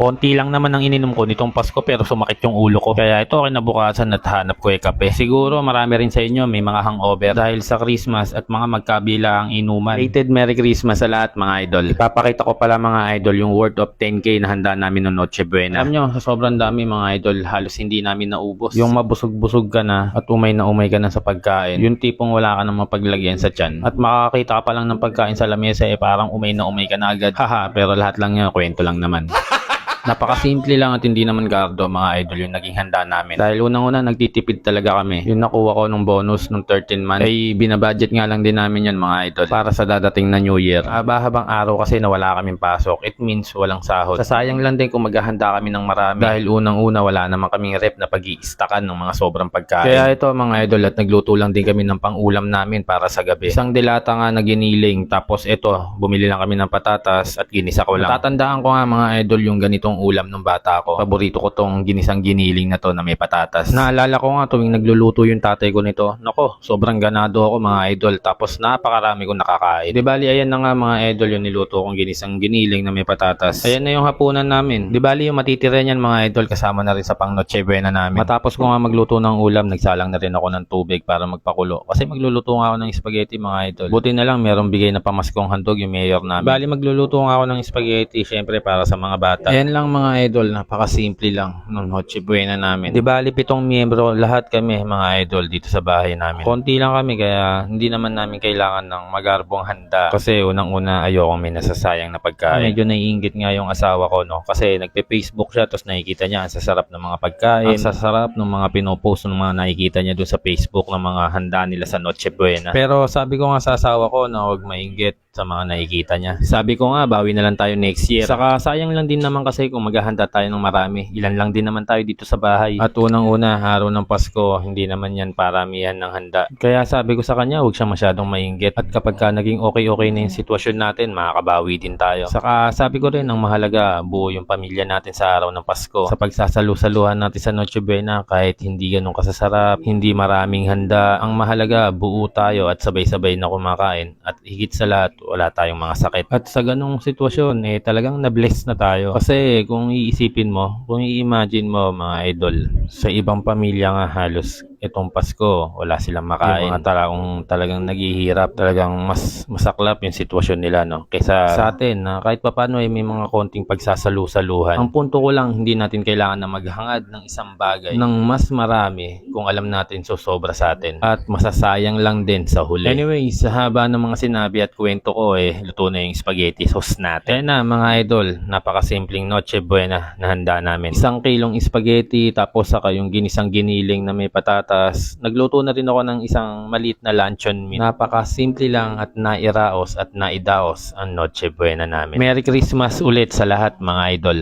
Konti lang naman ang ininom ko nitong Pasko pero sumakit yung ulo ko. Kaya ito kinabukasan at hanap ko eh kape. Siguro marami rin sa inyo may mga hangover dahil sa Christmas at mga magkabila ang inuman. Rated Merry Christmas sa lahat mga idol. Ipapakita ko pala mga idol yung worth of 10k na handa namin noong Noche Buena. Alam nyo, sobrang dami mga idol, halos hindi namin naubos. Yung mabusog-busog ka na at umay na umay ka na sa pagkain. Yung tipong wala ka nang mapaglagyan sa tiyan. At makakita ka pa lang ng pagkain sa lamesa eh parang umay na umay ka na agad. Haha, pero lahat lang yan, kwento lang naman. Napakasimple lang at hindi naman gardo mga idol yung naging handa namin. Dahil unang-una nagtitipid talaga kami. Yung nakuha ko nung bonus nung 13 months ay binabudget nga lang din namin yan mga idol para sa dadating na New Year. Haba-habang araw kasi na wala kaming pasok. It means walang sahod. Sasayang lang din kung maghahanda kami ng marami dahil unang-una wala naman kaming rep na pag iistakan ng mga sobrang pagkain. Kaya ito mga idol at nagluto lang din kami ng pang-ulam namin para sa gabi. Isang dilata nga na giniling tapos ito bumili lang kami ng patatas at ginisa ko lang. Natatandaan ko nga mga idol yung ganitong ulam ng bata ko. Paborito ko tong ginisang giniling na to na may patatas. Naalala ko nga tuwing nagluluto yung tatay ko nito. Nako, sobrang ganado ako mga idol. Tapos napakarami kong nakakain. Di bali, ayan na nga mga idol yung niluto kong ginisang giniling na may patatas. Ayan na yung hapunan namin. Di bali, yung matitira niyan mga idol kasama na rin sa pang noche buena namin. Matapos ko nga magluto ng ulam, nagsalang na rin ako ng tubig para magpakulo. Kasi magluluto nga ako ng spaghetti mga idol. Buti na lang merong bigay na pamaskong handog yung mayor namin. Bali, magluluto nga ako ng spaghetti syempre para sa mga bata. Ayan lang mga idol, napakasimple lang ng Noche Buena namin. Di bali pitong miyembro, lahat kami mga idol dito sa bahay namin. Konti lang kami kaya hindi naman namin kailangan ng magarbong handa. Kasi unang-una ayoko may nasasayang na pagkain. Medyo naiingit nga yung asawa ko no kasi nagpe-Facebook siya tapos nakikita niya ang sasarap ng mga pagkain, ang sasarap ng mga pinopost ng mga nakikita niya doon sa Facebook ng mga handa nila sa Noche Buena. Pero sabi ko nga sa asawa ko na huwag mainggit sa mga nakikita niya. Sabi ko nga, bawi na lang tayo next year. Saka sayang lang din naman kasi kung maghahanda tayo ng marami. Ilan lang din naman tayo dito sa bahay. At unang-una, araw ng Pasko, hindi naman yan paramihan ng handa. Kaya sabi ko sa kanya, huwag siya masyadong mainggit. At kapag ka naging okay-okay na yung sitwasyon natin, makakabawi din tayo. Saka sabi ko rin, ang mahalaga, buo yung pamilya natin sa araw ng Pasko. Sa pagsasalu-saluhan natin sa Noche Buena, kahit hindi ganun kasasarap, hindi maraming handa, ang mahalaga, buo tayo at sabay-sabay na kumakain. At higit sa lahat, wala tayong mga sakit. At sa ganong sitwasyon, eh talagang na-bless na tayo. Kasi kung iisipin mo, kung i-imagine mo mga idol, sa ibang pamilya nga halos itong Pasko, wala silang makain. Yung mga talagang, talagang naghihirap, talagang mas masaklap yung sitwasyon nila, no? Kaysa sa atin, na kahit papano ay may mga konting pagsasalu-saluhan. Ang punto ko lang, hindi natin kailangan na maghangad ng isang bagay ng mas marami kung alam natin so sobra sa atin. At masasayang lang din sa huli. Anyway, sa haba ng mga sinabi at kwento ko, eh, luto na yung spaghetti sauce natin. Kaya na, mga idol, napakasimpleng noche buena na handa namin. Isang kilong spaghetti, tapos saka yung ginisang giniling na may patatas. Nagluto na rin ako ng isang maliit na luncheon meat. Napakasimple lang at nairaos at naidaos ang noche buena namin. Merry Christmas ulit sa lahat mga idol.